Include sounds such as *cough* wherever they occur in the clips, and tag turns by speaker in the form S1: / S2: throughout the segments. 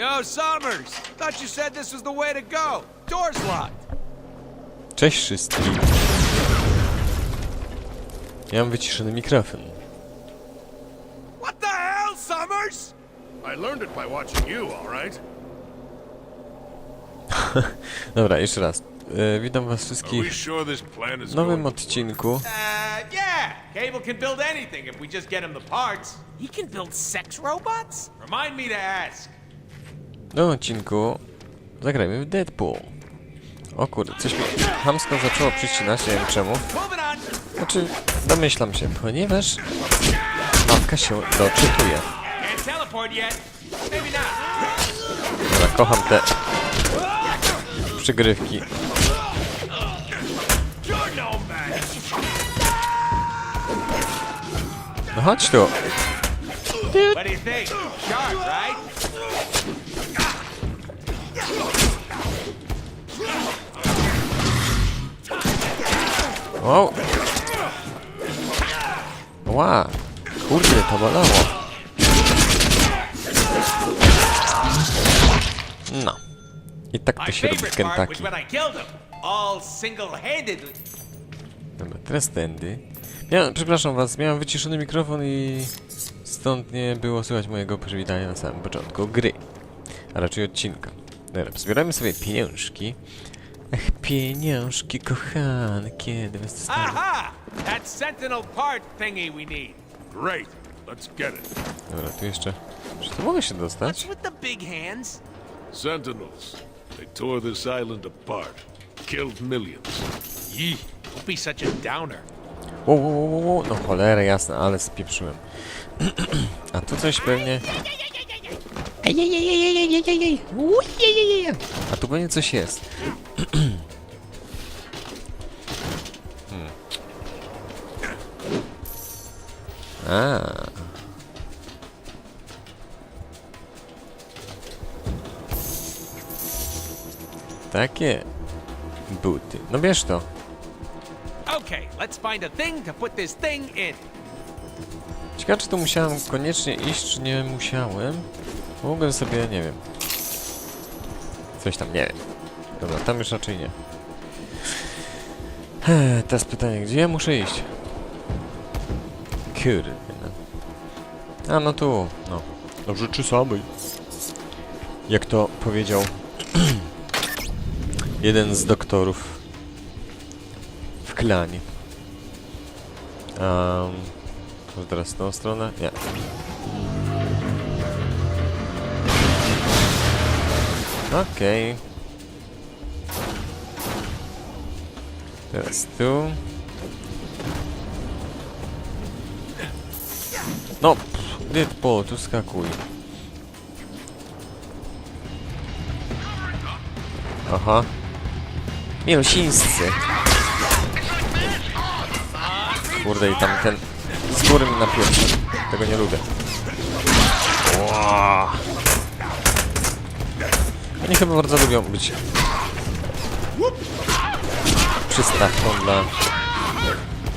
S1: Yo, Summers! Thought you said this was the way to go. Door's locked.
S2: Cześć wszystkim. Ja mam wyciszony mikrofon.
S1: What the hell, Summers?
S3: I learned it by watching you, all right? *laughs*
S2: Dobra, jeszcze raz. E, witam was wszystkich
S3: sure this plan is
S2: w nowym odcinku.
S1: Uh, yeah. Cable can build anything if we just get him the parts.
S4: He can build sex robots?
S1: Remind me to ask.
S2: W nowym odcinku zagrajmy w Deadpool. O kurde, coś mi hamsko zaczęło przycinać, nie wiem czemu. Znaczy, domyślam się, ponieważ mapka się doczytuje. Dobra, kocham te przygrywki.
S1: No
S2: chodź tu.
S1: What
S2: O! Ła! Kurde, to bolało. No. I tak to się robi w Kentucky. Dobra, teraz tędy. Miałem, przepraszam was, miałem wyciszony mikrofon i stąd nie było słychać mojego przywitania na samym początku gry. A raczej odcinka. Dobra, zbieramy sobie pieniążki. Ach, pieniążki kochane, kiedy was dostanę?
S1: Aha! That sentinel part thingy we need.
S3: Great. Let's get it.
S2: Dobra, tu jeszcze... Czy tu mogę się dostać?
S4: What's with the big hands?
S3: Sentinels. They tore this island apart. Killed millions.
S1: Yee. Don't be such a downer.
S2: Wo, wo, wo, wo, wo. No cholera jasna, ale spieprzyłem. A tu coś pewnie... A tu pewnie coś jest. Hmm. A. Takie buty. No bierz to.
S1: Okay, let's find a thing to put this thing in.
S2: Ciekawe, czy tu musiałem koniecznie iść, czy nie musiałem. Mogłem sobie, nie wiem. Coś tam, nie wiem. Dobra, tam już raczej nie. Teraz pytanie, gdzie ja muszę iść? Kurde. No. A, no tu, no. Do rzeczy samej. Jak to powiedział *clears throat* jeden z doktorów w klanie. Um, to teraz w tą stronę? Nie. Okej. Teraz tu. No, Deadpool, tu skakuj. Aha. Milusińscy. Kurde i tam ten z góry mi na pierwszy. Tego nie lubię. Ła. Oni chyba bardzo lubią być przystawką dla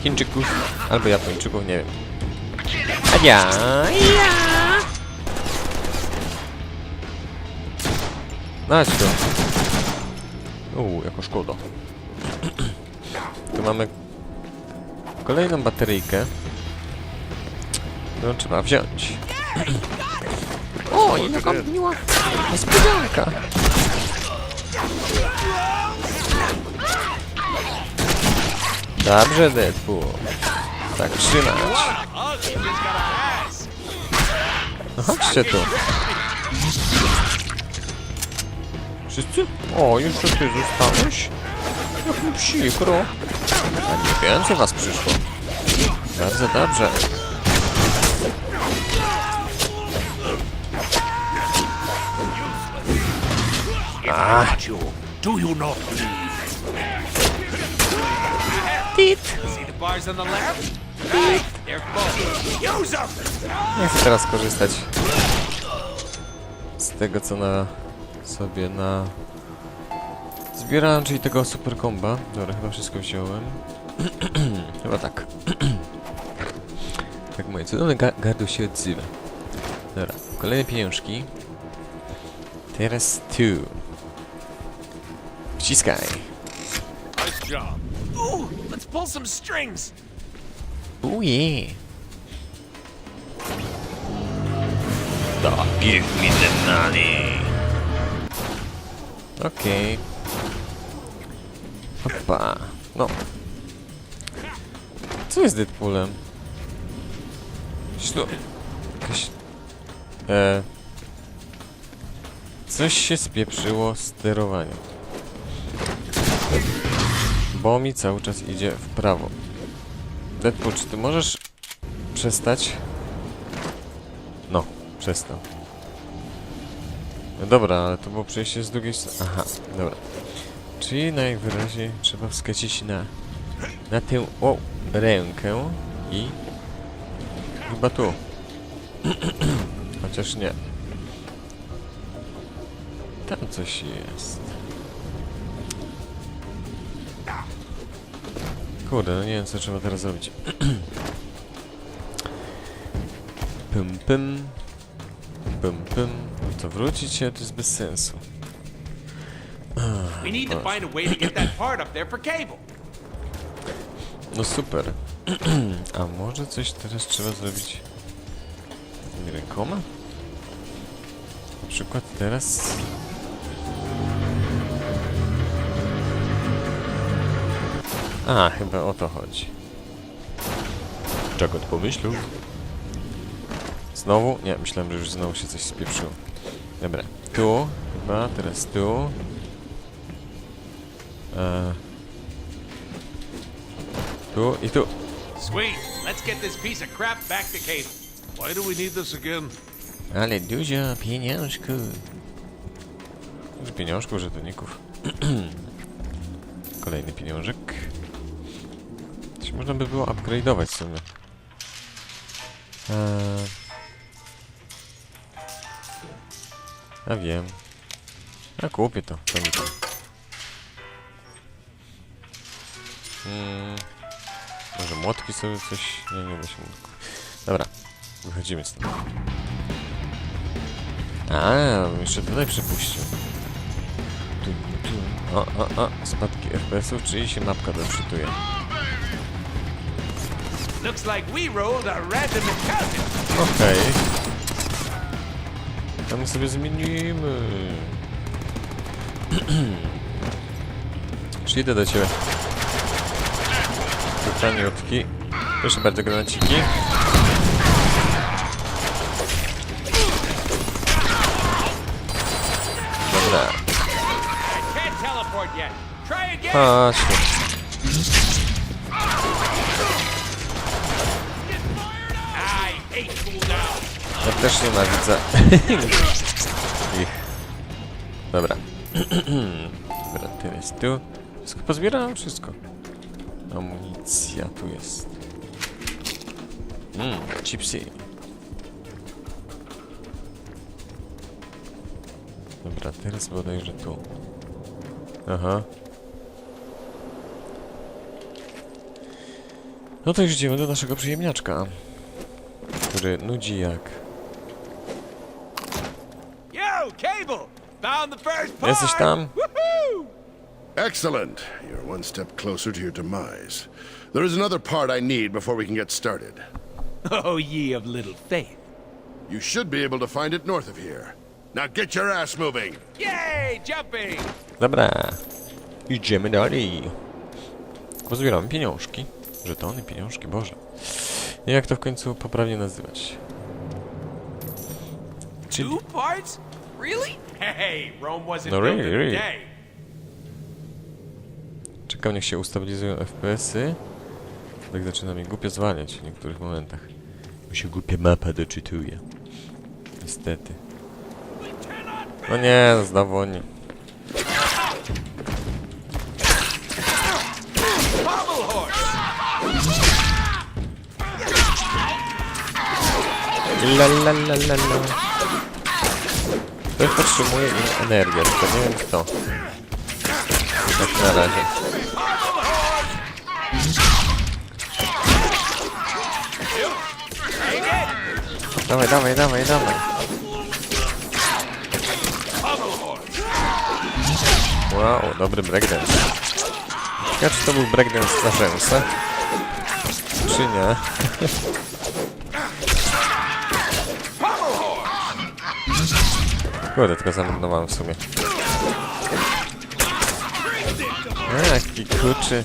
S2: Chińczyków albo Japończyków, nie wiem. A ja, ja. No chodź tu. Uuu, jako szkoda. Tu mamy kolejną bateryjkę. którą trzeba wziąć. O, i jaka miła niespodzianka. Dobrze, Deadpool. Tak trzymać. No chodźcie tu. Wszyscy? O, jeszcze ty zostałeś? Jak mi przykro. A nie więcej was przyszło. Bardzo dobrze.
S3: You, do you not believe?
S1: Them.
S2: Nie chcę teraz korzystać z tego, co na sobie na zbierałem, czyli tego super komba. Dobra, chyba wszystko wziąłem. *clears throat* chyba tak. *clears throat* tak moje cudowne ga gardło się odzywa. Dobra, kolejne pieniążki. Teraz tu. Wciskaj.
S3: Job.
S4: Ooh, let's pull some strings.
S2: Uje. Tak, biegnij ze nami. Okej. Hopa. No. Co jest z Deadpoolem? Ślu... Jakaś... E... Coś się spieprzyło z sterowaniem. Bo mi cały czas idzie w prawo. Deadpool, czy ty możesz przestać? No, przestał. No dobra, ale to było przejście z drugiej strony. Aha, dobra. Czyli najwyraźniej trzeba wskacić na, na tę o, rękę i chyba tu. *clears throat* Chociaż nie. Tam coś jest. Kurde, no nie wiem co trzeba teraz zrobić. *clears throat* pym pym. Pym pym. To wrócić się to jest bez sensu.
S4: We need to find a way to get that part up there for cable.
S2: No super. *clears throat* A może coś teraz trzeba zrobić rękoma? Na przykład teraz... A, chyba o to chodzi. Czego pomyślał? Znowu? Nie, myślałem, że już znowu się coś spieprzyło. Dobra, tu chyba, teraz tu. Eee, tu i tu.
S4: Sweet. Let's get this piece of crap back to cable.
S3: Why do we need this again?
S2: Ale dużo pieniążków. Dużo pieniążków, żetoników. *clears throat* Kolejny pieniążek. Można by było upgrade'ować w sumie. Eee... Ja wiem. Ja kupię to. to. Hmm. Może młotki sobie coś... Nie, nie da się młotków. Dobra. Wychodzimy stąd. A, jeszcze tutaj przepuścił. Tu, tu. O, o, o, spadki FPS-ów, czyli się mapka doczytuje.
S4: Looks like we rolled a random encounter.
S2: Okej. To my sobie zmienimy. *clears throat* Czyli idę do ciebie. Pytaniutki. Proszę bardzo, granaciki. Dobra.
S4: Can't teleport yet. Try again.
S2: Chodź też nienawidzę *laughs* ich. Dobra. *clears throat* Dobra, tyle jest tu. Wszystko pozbierałem, wszystko. Amunicja tu jest. Mmm, chipsy. Dobra, teraz bodajże tu. Aha. No to już idziemy do naszego przyjemniaczka, który nudzi jak...
S4: Yo, cable. Found the first part.
S2: Jesteś tam?
S5: Excellent. You're one step closer to your demise. There is another part I need before we can get started.
S4: Oh, ye of little faith.
S5: You should be able to find it north of here. Now get your ass moving.
S4: Yay, jumping.
S2: Dobra. Idziemy dalej. Pozbieramy pieniążki. Żetony, pieniążki, Boże. Jak to w końcu poprawnie nazywać? Czyli...
S4: Two parts? Really? Hey, Rome wasn't
S2: No,
S4: built
S2: really,
S4: in a
S2: really.
S4: day.
S2: Czekam, niech się ustabilizują FPS-y. Tak zaczyna mi głupio zwalniać w niektórych momentach. Mi się głupia mapa doczytuje. Niestety. No nie, znowu oni. La la la la la. Ktoś podtrzymuje im energię, tylko nie wiem kto. Tak na razie. Dawaj, dawaj, dawaj, dawaj. Wow, dobry breakdance. Ciekawe, czy to był breakdance na rzęsę? Czy nie? *laughs* Kurde, tylko zamordowałem w sumie. A, jaki kuczy.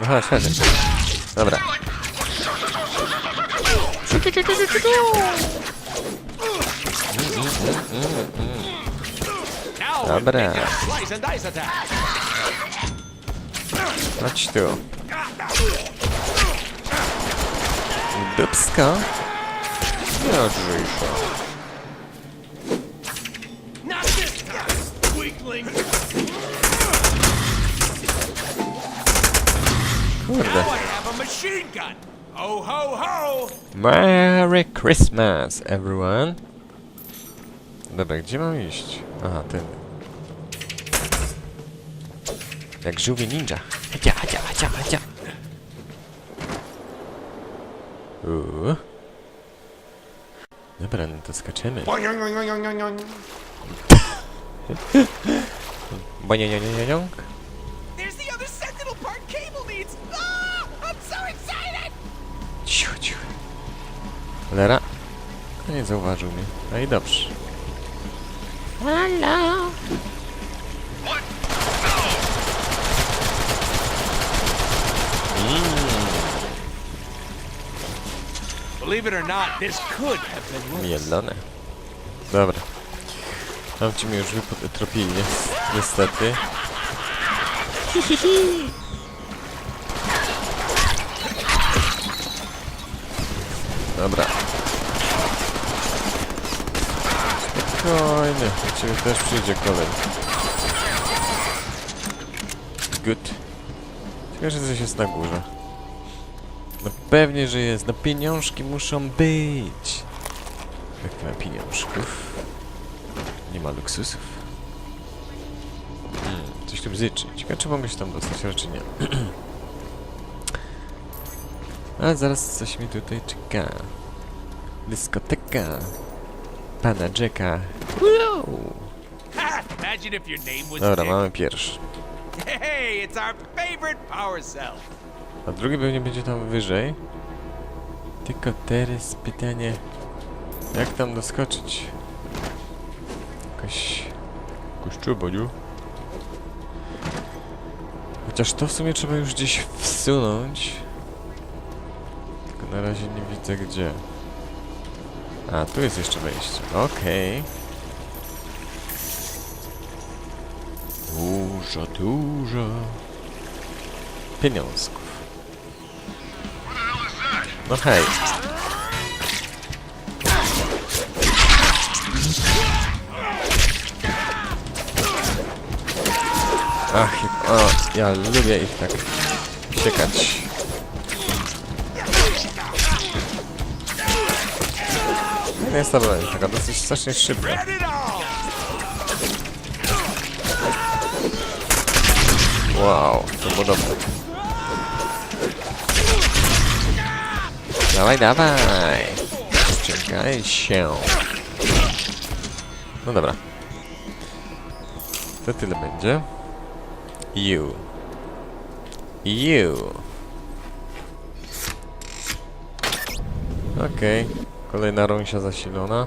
S2: No chodź, chodź. Dobra. Dobra. Chodź tu. Dupsko. No, żyjko.
S4: Not this time, weakling.
S2: Kurde.
S4: Now I have a machine gun. Ho ho ho!
S2: Merry Christmas, everyone. Dobra, gdzie mam iść? Aha, ten. Jak żółwie ninja. Hacia, hacia, hacia, hacia. Uuu. Dobra, no to skaczemy. Bonionionioniong.
S4: There's the other sentinel part Cable needs. Ah, I'm so excited!
S2: Cicho, cicho. Cholera. No nie zauważył mnie. No i dobrze. Hello. Mielone. Dobra. Tam ci mnie już wytropili, ni- niestety. Dobra. Spokojnie, do ciebie też przyjdzie kolej. Good. Tylko, że coś jest na górze. No pewnie, że jest. No pieniążki muszą być. Jak nie ma pieniążków, nie ma luksusów. Hmm, coś tu bzyczy. Ciekawe, czy mogę się tam dostać, raczej nie. *clears throat* Ale zaraz coś mi tutaj czeka. Dyskoteka. Pana Jacka. Wow. Dobra, mamy pierwszy.
S4: Hey, it's our favorite power cell.
S2: A drugi pewnie będzie tam wyżej. Tylko teraz pytanie, jak tam doskoczyć? Jakoś... Jakoś nie? Chociaż to w sumie trzeba już gdzieś wsunąć. Tylko na razie nie widzę gdzie. A, tu jest jeszcze wejście. Okej. Dużo, dużo pieniążków. No hej. Ach, o, ja lubię ich tak siekać. No jest ta broń, taka dosyć strasznie szybka. Wow, to było dobre. Dawaj, dawaj! Czekaj się. No dobra. To tyle będzie. You. You. Okej. Kolejna rąsia zasilona.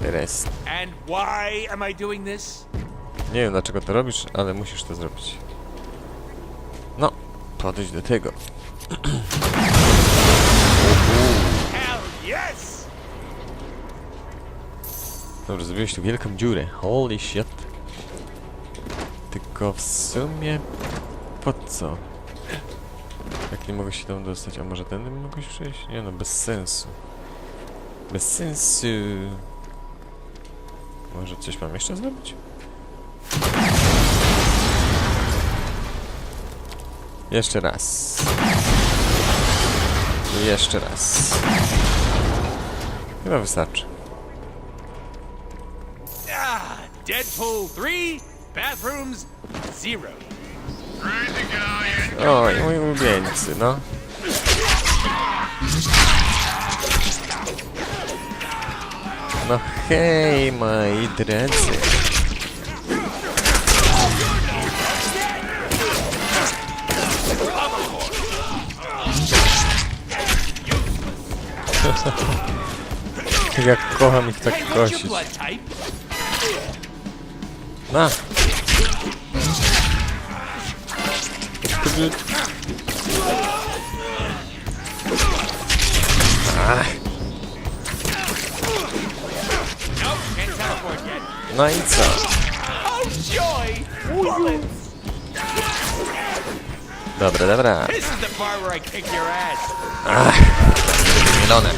S2: Teraz.
S4: And why am I doing this?
S2: Nie wiem dlaczego to robisz, ale musisz to zrobić. No, podejdź do tego. *clears throat* Dobrze, zrobiłeś tu wielką dziurę. Holy shit. Tylko w sumie... Po co? Jak nie mogę się tam dostać? A może tędy mogę się przejść? Nie no, bez sensu. Bez sensu. Może coś mam jeszcze zrobić? Jeszcze raz. Jeszcze raz. Chyba wystarczy.
S4: Deadpool 3, bathrooms 0.
S2: Oj, moi ulubieńcy, no. No hej, moi drodzy. Jak kocham ich tak kosić. Na! Ach, no i co? Dobra, dobra.
S1: Ass.
S2: Mielone.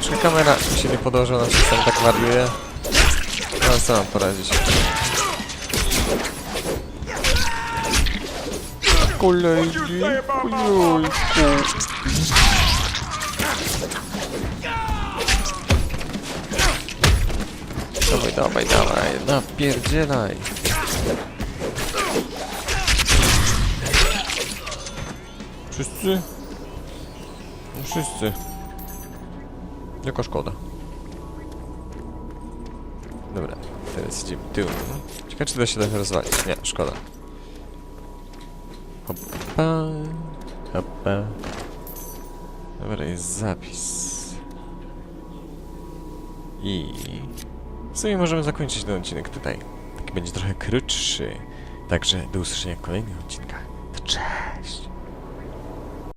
S2: Czy kamera się nie podłożyła na system, tak wariuje? Co mam poradzić? Kolejny, ojojku. Dawaj, dawaj, dawaj, napierdzielaj. Wszyscy? No wszyscy. Jaka szkoda. Dobra, teraz idziemy tyłem. Ciekawe czy da się tak rozwalić. Nie, szkoda. Hoppa, hoppa. Dobra, jest zapis. I... W sumie możemy zakończyć ten odcinek tutaj. Taki będzie trochę krótszy. Także do usłyszenia w kolejnych odcinkach. To cześć!